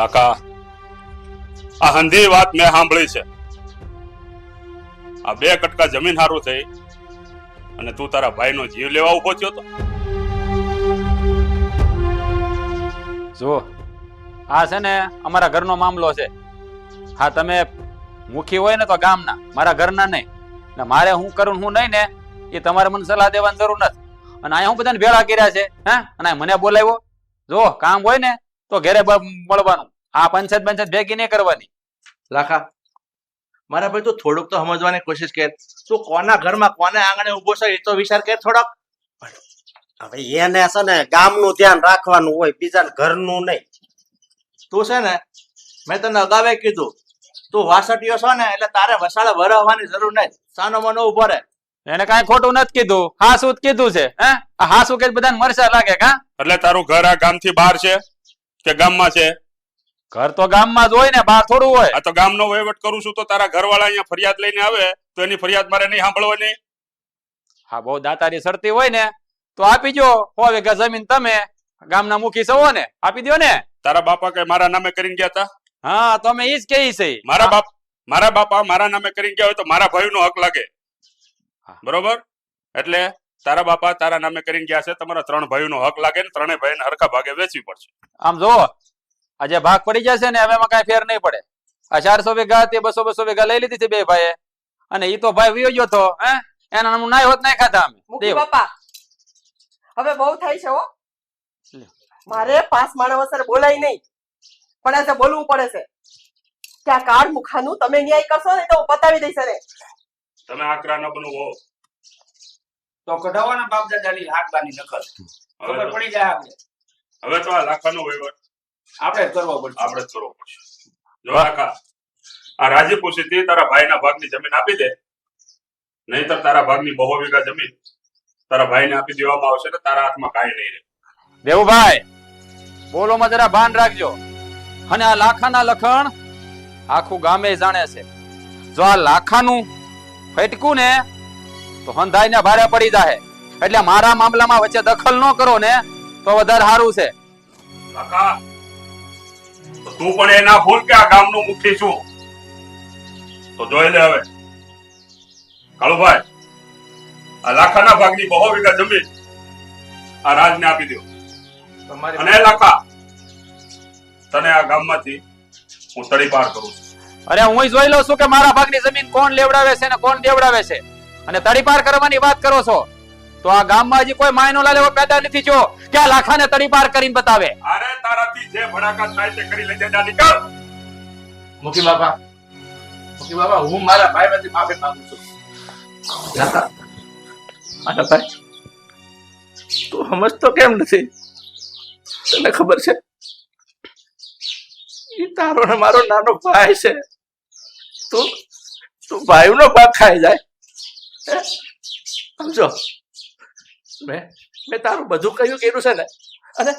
લાકા આ હંધી વાત મેં સાંભળી છે આ બે કટકા જમીન હારું થઈ અને તું તારા ભાઈનો જીવ લેવા ઊભો થયો તો જો આ છે ને અમારા ઘરનો મામલો છે. હા, તમે મુખી હોય ને તો ગામના, મારા ઘરના નહીં. ને મારે હું કરું હું નહીં ને, એ તમારે મને સલાહ દેવાની જરૂર નથી. અને અહીંયા હું બધાને ભેળા કર્યા છે, હે? અને મને બોલાવ્યો. જો કામ હોય ને તો ઘરે મળવાનું. આ પંચાયત પંચાયત ભેગી નહીં કરવાની. લાખા મારા ભાઈ તું થોડુંક તો સમજવાની કોશિશ કર. તું કોના ઘરમાં કોને આંગણે ઊભો છે એ તો વિચાર કર થોડોક. હવે એને છે ને ગામનું ધ્યાન રાખવાનું હોય બીજા ઘરનું નહીં. તું છે ને મેં તને અગાવે કીધું તું વાસટીઓ છો ને એટલે તારે વસાળે વરવવાની જરૂર નહીં. સાનો મનો ઊભો રહે. એને કઈ ખોટું નથી કીધું. હા શું કીધું છે હે? હાસુ હા શું કે બધાને મરસા લાગે કા? એટલે તારું ઘર આ ગામથી બહાર છે? કે ગામમાં છે? ઘર તો ગામમાં જ હોય ને બહાર થોડું હોય. આ તો ગામનો વહીવટ કરું છું તો તારા ઘરવાળા અહીંયા ફરિયાદ લઈને આવે તો એની ફરિયાદ મારે નહીં સાંભળવાની? હા બહુ દાતારી સરતી હોય ને તો આપી જો સો વીઘા જમીન તમે ગામના મુખી સવો ને આપી દો ને. તારા બાપા કઈ મારા નામે કરીને ગયા હતા? હા તમે ઈ જ કહી છે. મારા બાપ મારા બાપા મારા નામે કરીને ગયા હોય તો મારા ભાઈનો હક લાગે. હા. બરોબર? એટલે તારા બાપા તારા નામે કરીને ગયા છે તમારા ત્રણ ભાઈનો હક લાગે ને ત્રણેય ભાઈને હરખા ભાગે વેચવી પડશે. આમ જો આજે ભાગ પડી જશે ને હવે એમાં કાંઈ ફેર નહીં પડે. આ ચારસો વીઘા હતી બસો બસો વીઘા લઈ લીધી હતી બે ભાઈએ. અને ઈ તો ભાઈ વિયો ગયો તો હે? એના નામ નાય હોત નહીં ખાતા અમે. બાપા. હવે બહુ થાય છે હો. મારે પાસ માણસ વસર બોલાય નહીં. પણ આજે બોલવું પડે છે. કે આ કાર્ડ મુખાનું તમે ન્યાય કરશો ને તો હું પતાવી દઈશ ને તમે આકરા ન બનવો તો કઢાવવાના બાપ દાદાની હાકબાની નકલ. ખબર પડી જાય આપણે હવે તો આ લાખાનો વહીવટ. આપણે જ કરવો પડશે. આપણે જ કરવો પડશે. જો આકા આ રાજી તે તારા ભાઈના ભાગની જમીન આપી દે. નહીતર તારા ભાગની બહુ વીઘા જમીન તારા ભાઈને આપી દેવામાં આવશે ને તારા હાથમાં કાંઈ નહીં રહે. દેવુભાઈ બોલોમાં જરા ભાન રાખજો. અને આ લાખાના લખણ આખું ગામે જાણે છે. જો આ લાખાનું ફટકું ને તો હંધાઈને ભારે પડી જાય એટલે મારા મામલામાં વચ્ચે દખલ ન કરો ને તો વધારે સારું છે. કાકા તું પણ એના ભૂલ કે આ ગામનો મુખી છું. તો જોઈ લે હવે. કાળુભાઈ આ લાખાના ભાગની બહુ વીઘા જમીન આ રાજને આપી દો અને લાખા તને આ ગામમાંથી હું તડી પાર કરું છું. અરે હું જોઈ લઉં છું કે મારા ભાગની જમીન કોણ લેવડાવે છે ને કોણ દેવડાવે છે. અને તડીપાર કરવાની વાત કરો છો. તો આ ગામમાં હજી કોઈ માયનો લાલેવો પેદા નથી જો કે આ લાખાને તડીપાર કરીને બતાવે. અરે તારાથી જે ભડાકા થાય તે કરી લેજે જા નીકળ. મુખી બાપા. મુકી બાબા હું મારા ભાઈ માંથી માફી માંગુ છું. લાખા મારા ભાઈ તું સમજતો કેમ નથી? તને ખબર છે? એ તારો ને મારો નાનો ભાઈ છે. તું તું ભાઈનો ભાગ ખાઈ જાય? સમજો? મેં તારું બધું કહ્યું, કર્યું છે ને? અને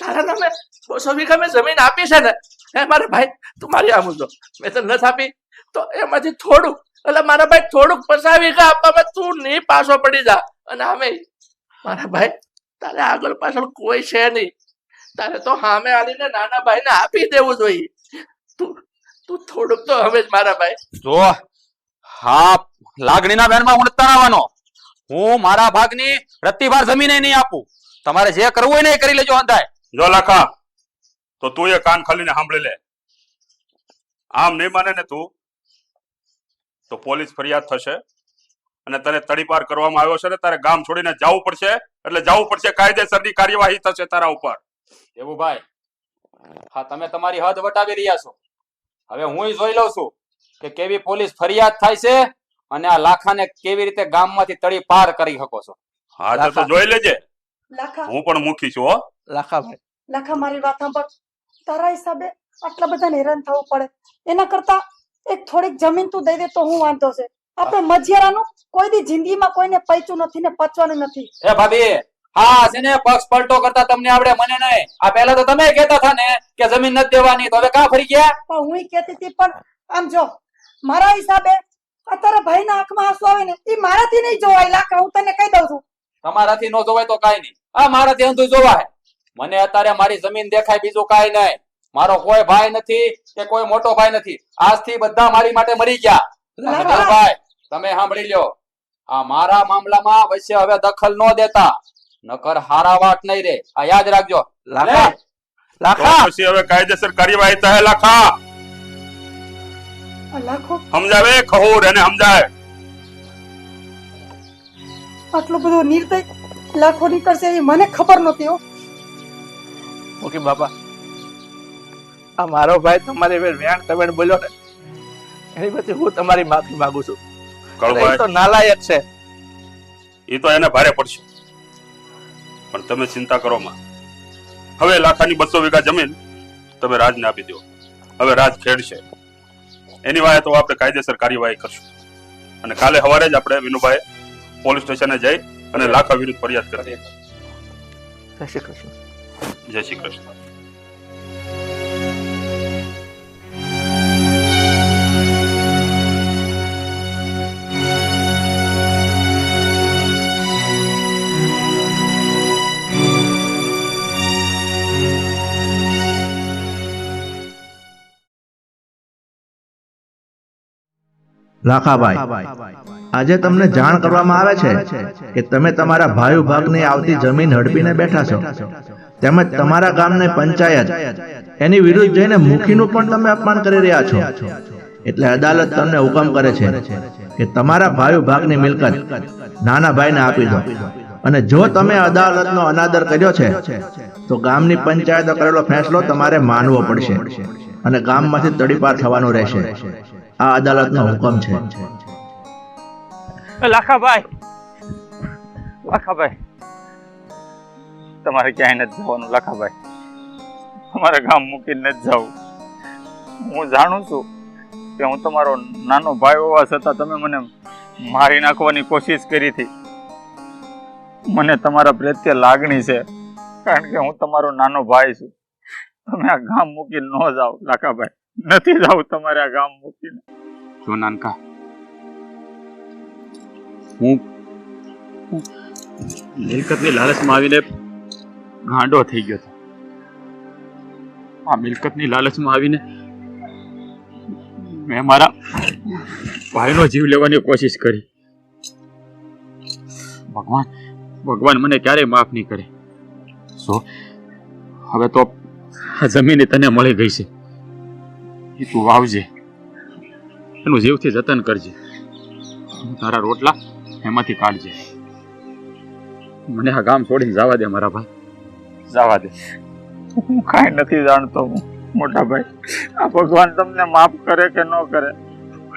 તારા નામે બસો વીઘા મેં જમીન આપી છે ને? હે, મારા ભાઈ, તું મારી આમ જો. મેં તો નથી આપી, તો એમાંથી થોડુંક, એટલે મારા ભાઈ થોડુંક પચાસ વીઘા આપવામાં તું નહીં પાછો પડી જા. અને આમે, મારા ભાઈ, તારે આગળ પાછળ કોઈ છે નહીં. તારે તો હામે આવીને નાના ભાઈને આપી દેવું જોઈએ. તું તું થોડુંક તો હવે જ મારા ભાઈ. જો હા લાગણીના બેનમાં ઉણતા આવવાનો હું મારા ભાગની રત્તીભાર જમીને નહીં આપું. તમારે જે કરવું હોય ને એ કરી લેજો અંધાય. જો લખા તો તું એ કાન ખાલીને સાંભળી લે. આમ નહીં માને ને તું તો પોલીસ ફરિયાદ થશે અને તને તડીપાર કરવામાં આવ્યો છે ને તારે ગામ છોડીને જવું પડશે એટલે જવું પડશે કાયદેસરની કાર્યવાહી થશે તારા ઉપર. એવું ભાઈ હા તમે તમારી હદ વટાવી રહ્યા છો. હવે હું જોઈ લઉં છું. કે કેવી પોલીસ ફરિયાદ થાય છે અને આ લાખાને કેવી રીતે ગામમાંથી તળી પાર કરી શકો છો? હા તો તો જોઈ લેજે. હું પણ મુખી છું હો. લાખાભાઈ લાખા મારી વાત સાંભળ તારા હિસાબે આટલા બધાને હેરાન થવું પડે. એના કરતા એક થોડીક જમીન તું દઈ દે તો હું વાંધો છે. આપણે મજિયારાનું કોઈ દી જિંદગીમાં કોઈને પૈચું નથી ને પચવાનું નથી. એ ભાભી હા છે ને પક્ષ પલટો કરતા તમને આવડે મને નહીં. આ પહેલા તો તમે કહેતા હતા ને કે જમીન નથી દેવાની તો હવે કા ફરી ગયા? પણ હું કહેતી હતી પણ આમ જો મારા હિસાબે અત્યારે ભાઈના આંખમાં આંસુ આવે ને એ મારાથી નહીં જોવાય. લાખ હું તને કહી દઉં છું. તમારાથી ન જોવાય તો કાંઈ નહીં. આ મારાથી અંધું જોવાય. મને અત્યારે મારી જમીન દેખાય બીજું કાંઈ નહીં. મારો કોઈ ભાઈ નથી કે કોઈ મોટો ભાઈ નથી. આજથી બધા મારી માટે મરી ગયા. ભાઈ તમે સાંભળી લ્યો. આ મારા મામલામાં વચ્ચે હવે દખલ ન દેતા. નકર હારા વાટ નહીં રે. આ યાદ રાખજો. લાખા. લાખા. હવે કાયદેસર કાર્યવાહી થાય લાખા. લાખો? સમજાવે? ખહોર એને સમજાય. આટલો બધો નિર્દય લાખો નીકળશે એ મને ખબર નહોતી હો. ઓકે બાપા. આ મારો ભાઈ તમારે વેર વ્યાણ તમે બોલ્યો ને એની પછી હું તમારી માફી માંગુ છું. કળભાઈ. તો નાલાયક છે. એ તો એને ભારે પડશે. પણ તમે ચિંતા કરો માં. હવે લાખાની બસો વીઘા જમીન તમે રાજને આપી દો હવે રાજ ખેડશે. એની વાય તો આપણે કાયદેસર કાર્યવાહી કરશું. અને કાલે સવારે જ આપણે વિનુભાઈ પોલીસ સ્ટેશને જઈ અને લાખા વિરુદ્ધ ફરિયાદ કરી. જય શ્રી કૃષ્ણ. જય શ્રી કૃષ્ણ. લાખાભાઈ, આજે તમને જાણ કરવામાં આવે છે કે તમે તમારા ભાઈ ભાગની આવતી જમીન હડપીને બેઠા છો. તેમજ તમારા ગામની પંચાયત. એની વિરુદ્ધ જઈને મુખીનું પણ તમે અપમાન કરી રહ્યા છો. એટલે અદાલત તમને હુકમ કરે છે કે તમારા ભાઈ ભાગની મિલકત નાના ભાઈને આપી દો. અને જો તમે અદાલતનો અનાદર કર્યો છે, તો ગામની પંચાયતે કરેલો ફેંસલો તમારે માનવો પડશે અને ગામમાંથી તડીપાર થવાનું રહેશે. આ અદાલતનો હુકમ છે. લાખાભાઈ. લાખાભાઈ. તમારે ક્યાંય નથી જવાનું લાખાભાઈ. તમારે ગામ મૂકીને નથી જવું. હું જાણું છું કે હું તમારો નાનો ભાઈ હોવા છતાં તમે મને મારી નાખવાની કોશિશ કરી હતી. મને તમારા પ્રત્યે લાગણી છે કારણ કે હું તમારો નાનો ભાઈ છું. તમે આ ગામ મૂકીને ન જાઓ લાખાભાઈ. નથી જાવું તમારા ગામ મૂકીને. જો નાનકા, હું મિલકતની લાલચમાં આવીને ગાંડો થઈ ગયો આ મિલકતની લાલચમાં આવીને મેં મારા ભાઈનો જીવ લેવાની કોશિશ કરી. ભગવાન ભગવાન મને ક્યારેય માફ નહીં કરે. સો હવે તો આ જમીન તને મળી ગઈ છે. એ તું વાવજે. એનું જીવથી જતન કરજે. તારા રોટલા એમાંથી કાઢજે. મને આ ગામ છોડીને જવા દે મારા ભાઈ. જવા દે. હું કાંઈ નથી જાણતો હું મોટા ભાઈ. આ ભગવાન તમને માફ કરે કે ન કરે?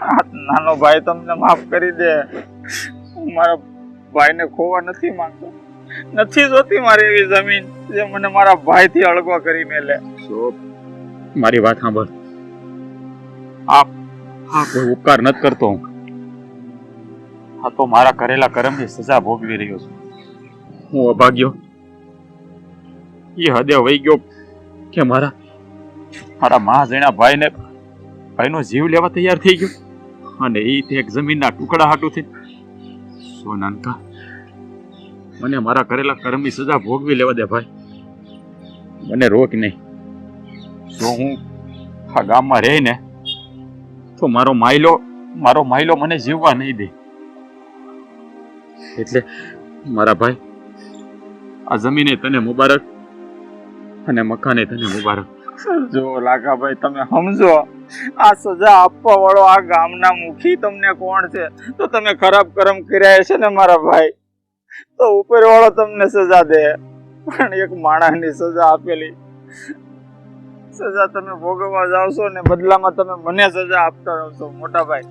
આ નાનો ભાઈ તમને માફ કરી દે. હું મારા ભાઈને ખોવા નથી માંગતો. નથી જોતી મારી એવી જમીન જે મને મારા ભાઈથી અળગવા કરી મેલે. તો મારી વાત સાંભળ. આ આ કોઈ ઉપકાર નથી કરતો હું. આ તો મારા કરેલા કર્મની સજા ભોગવી રહ્યો છું. હું અભાગ્યો. એ હદે વહી ગયો કે મારા મારા મા જણા ભાઈને, ભાઈનો જીવ લેવા તૈયાર થઈ ગયો. અને એ તે એક જમીનના ટુકડા હાટુથી. સો નાનકા? મને મારા કરેલા કર્મની સજા ભોગવી લેવા દે ભાઈ. મને રોક નહીં. જો હું આ ગામમાં રહી ને તો મારો માયલો મારો માયલો મને જીવવા નહીં દે. એટલે મારા ભાઈ આ જમીને તને મુબારક અને મકાને તને મુબારક. જો લાખાભાઈ તમે સમજો આ સજા આપવા વાળો આ ગામના મુખી તમને કોણ છે? તો તમે ખરાબ કર્મ કર્યા છે ને મારા ભાઈ. તો ઉપર વાળો તમને સજા દે. પણ એક માણસની સજા આપેલી. સજા તમે ભોગવવા જાવ છો ને બદલામાં તમે મને સજા આપતા રહો છો મોટા ભાઈ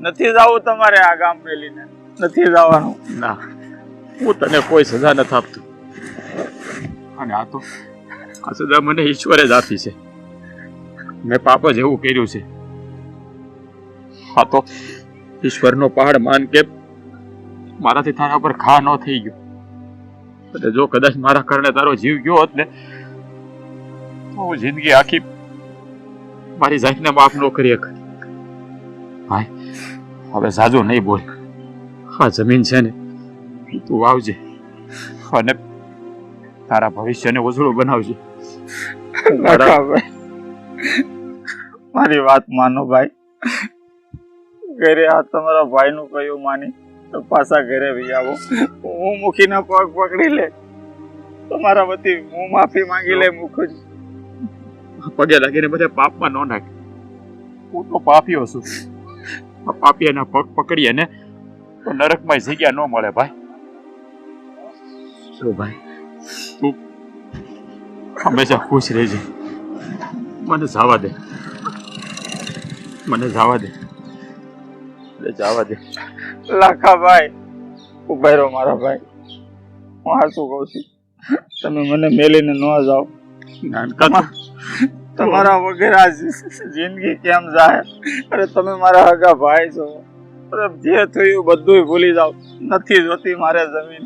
નથી જવું તમારે આ ગામ મેલીને. નથી જવાનું. ના હું તને કોઈ સજા નથી આપતો. અને આ તો? આ સજા મને ઈશ્વરે જ આપી છે. મેં પાપ જ એવું કર્યું છે. આ તો ઈશ્વરનો પહાડ માન કે મારાથી તારા પર ઘા ન થઈ ગયો. અને જો કદાચ મારા કારણે તારો જીવ ગયો હોત ને હું જિંદગી આખી મારી જાતને માફ ન કરી શક. ભાઈ, હવે સાજો નહીં બોલ. આ જમીન છે ને, તું વાવજે અને તારા ભવિષ્યને ઉજળું બનાવજે. મારી વાત માનો ભાઈ. ઘરે આ તમારા ભાઈનું કયું માની, તો પાછા ઘરે ભી આવો. હું મુખીના પગ પકડી લે. તમારા વતી હું માફી માંગી લે મુખું પગે લાગીને બધા પાપમાં ન નાખે. હું તો પાપીઓ છું. આ પાપીઓના પગ પકડીએ ને તો નરકમાં જગ્યા ન મળે ભાઈ. શું ભાઈ? તું હંમેશા ખુશ રહેજે. મને જવા દે. મને જવા દે. જવા દે. લાખા ભાઈ ઊભા રહો મારા ભાઈ. હું હાસું કહું છું? તમે મને મેલીને ન જાઓ. નાનકા તમારા વગર આ જિંદગી કેમ જાય અરે તમે મારા હગા ભાઈ છો. અરે જે થયું બધું ભૂલી જાઓ. નથી જોતી મારે જમીન.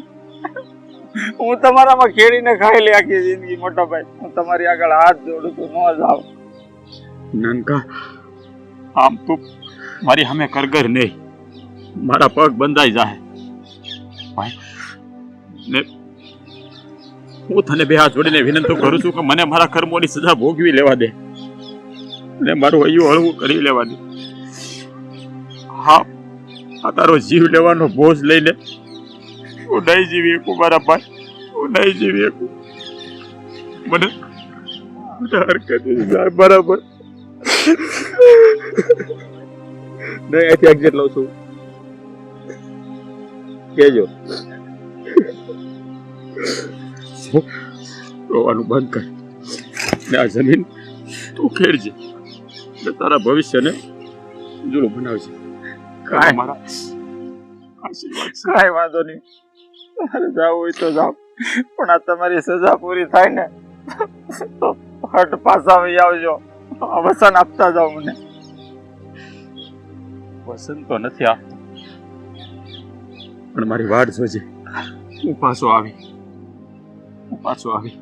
હું તમારામાં ખેડીને ખાઈ આખી જિંદગી મોટા ભાઈ. હું તમારી આગળ હાથ જોડું છું ન જાઓ. નાનકા આમ તું મારી સામે કરગર નહીં. મારા પગ બંધાઈ જાય ભાઈ ને હું તને બે હાથ જોડીને વિનંતી કરું છું કે મને મારા કર્મોની સજા ભોગવી લેવા દે. અને મારું અયું હળવું કરી લેવા દે. હા, આ તારો જીવ લેવાનો બોજ લઈને હું નહીં જીવી શકું, મારા ભાઈ. હું નહીં જીવી મને મને હરકત બરાબર. નહીં અહીંથી એક્ઝિટ લઉં છું. કેજો. રોવાનું બંધ કર. ને આ જમીન તું ખેડજે. ને તારા ભવિષ્યને ઉજળું બનાવજે. કાંઈ મારા કાંઈ વાંધો નહીં. તારે જાવ હોય તો જાવ પણ આ તમારી સજા પૂરી થાય ને તો હટ પાછા વહી આવજો. વસન આપતા જાઓ મને. વસન તો નથી આપતો. પણ મારી વાડ જોજે. હું પાછો આવી. પાછો આવી.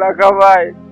લગાભાઈ